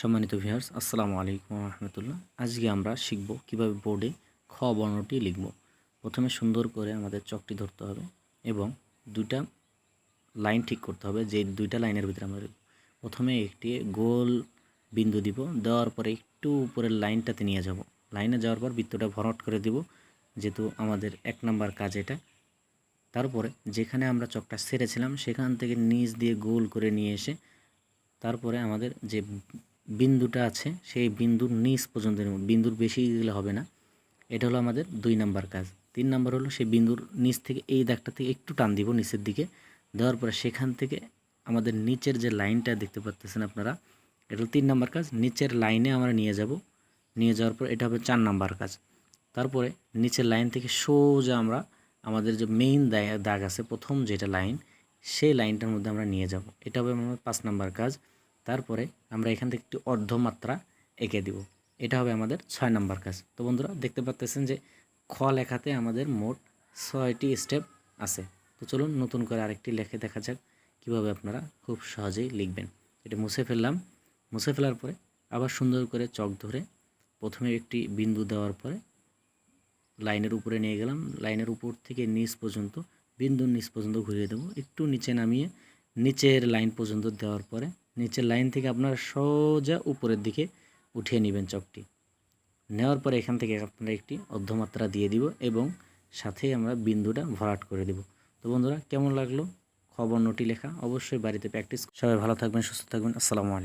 সম্মানিত ভিউয়ার্স আসসালামু আলাইকুম রহমতুল্লাহ। আজকে আমরা শিখব কীভাবে বোর্ডে খ বর্ণটি লিখব। প্রথমে সুন্দর করে আমাদের চকটি ধরতে হবে এবং দুইটা লাইন ঠিক করতে হবে, যে দুইটা লাইনের ভিতরে আমরা প্রথমে একটি গোল বিন্দু দিব, দেওয়ার পরে একটু উপরের লাইনটাতে নিয়ে যাব। লাইনে যাওয়ার পর বৃত্তটা ভরাট করে দিব, যেহেতু আমাদের এক নাম্বার কাজ এটা। তারপরে যেখানে আমরা চকটা সেরেছিলাম, সেখান থেকে নিচ দিয়ে গোল করে নিয়ে এসে তারপরে আমাদের যে বিন্দুটা আছে, সেই বিন্দুর নিচ পর্যন্ত নেব। বিন্দুর বেশি গেলে হবে না। এটা হলো আমাদের দুই নাম্বার কাজ। তিন নাম্বার হলো সেই বিন্দুর নিচ থেকে এই দাগটা থেকে একটু টান দিব নিচের দিকে। দেওয়ার পরে সেখান থেকে আমাদের নিচের যে লাইনটা দেখতে পাচ্তেছেন আপনারা, এটা হলো তিন নাম্বার কাজ। নিচের লাইনে আমরা নিয়ে যাব। নিয়ে যাওয়ার পর এটা হবে চার নাম্বার কাজ। তারপরে নিচের লাইন থেকে সোজা আমরা আমাদের যে মেইন দাগ আছে, প্রথম যেটা লাইন, সেই লাইনটার মধ্যে আমরা নিয়ে যাব। এটা হবে আমার পাঁচ নাম্বার কাজ। তারপরে আমরা এখান থেকে একটু অর্ধমাত্রা এঁকে দিব। এটা হবে আমাদের ছয় নাম্বার কাজ। তো বন্ধুরা, দেখতে পাচ্তেছেন যে খ লেখাতে আমাদের মোট ছয়টি স্টেপ আছে। তো চলুন নতুন করে আরেকটি লেখে দেখা যাক কীভাবে আপনারা খুব সহজেই লিখবেন। এটা মুছে ফেললাম। মুছে ফেলার পরে আবার সুন্দর করে চক ধরে প্রথমে একটি বিন্দু দেওয়ার পরে লাইনের উপরে নিয়ে গেলাম। লাইনের উপর থেকে নিচ পর্যন্ত, বিন্দুর নিচ পর্যন্ত ঘুরিয়ে দেবো। একটু নিচে নামিয়ে নিচের লাইন পর্যন্ত দেওয়ার পরে নিচের লাইন থেকে আপনার সোজা উপরের দিকে উঠিয়ে নেবেন চকটি। নেওয়ার পরে এখান থেকে আপনারা একটি অর্ধমাত্রা দিয়ে দিব এবং সাথে আমরা বিন্দুটা ভরাট করে দেব। তো বন্ধুরা, কেমন লাগল? খবর নোটি লেখা। অবশ্যই বাড়িতে প্র্যাকটিস। সবাই ভালো থাকবেন, সুস্থ থাকবেন। আসসালামু আলাইকুম।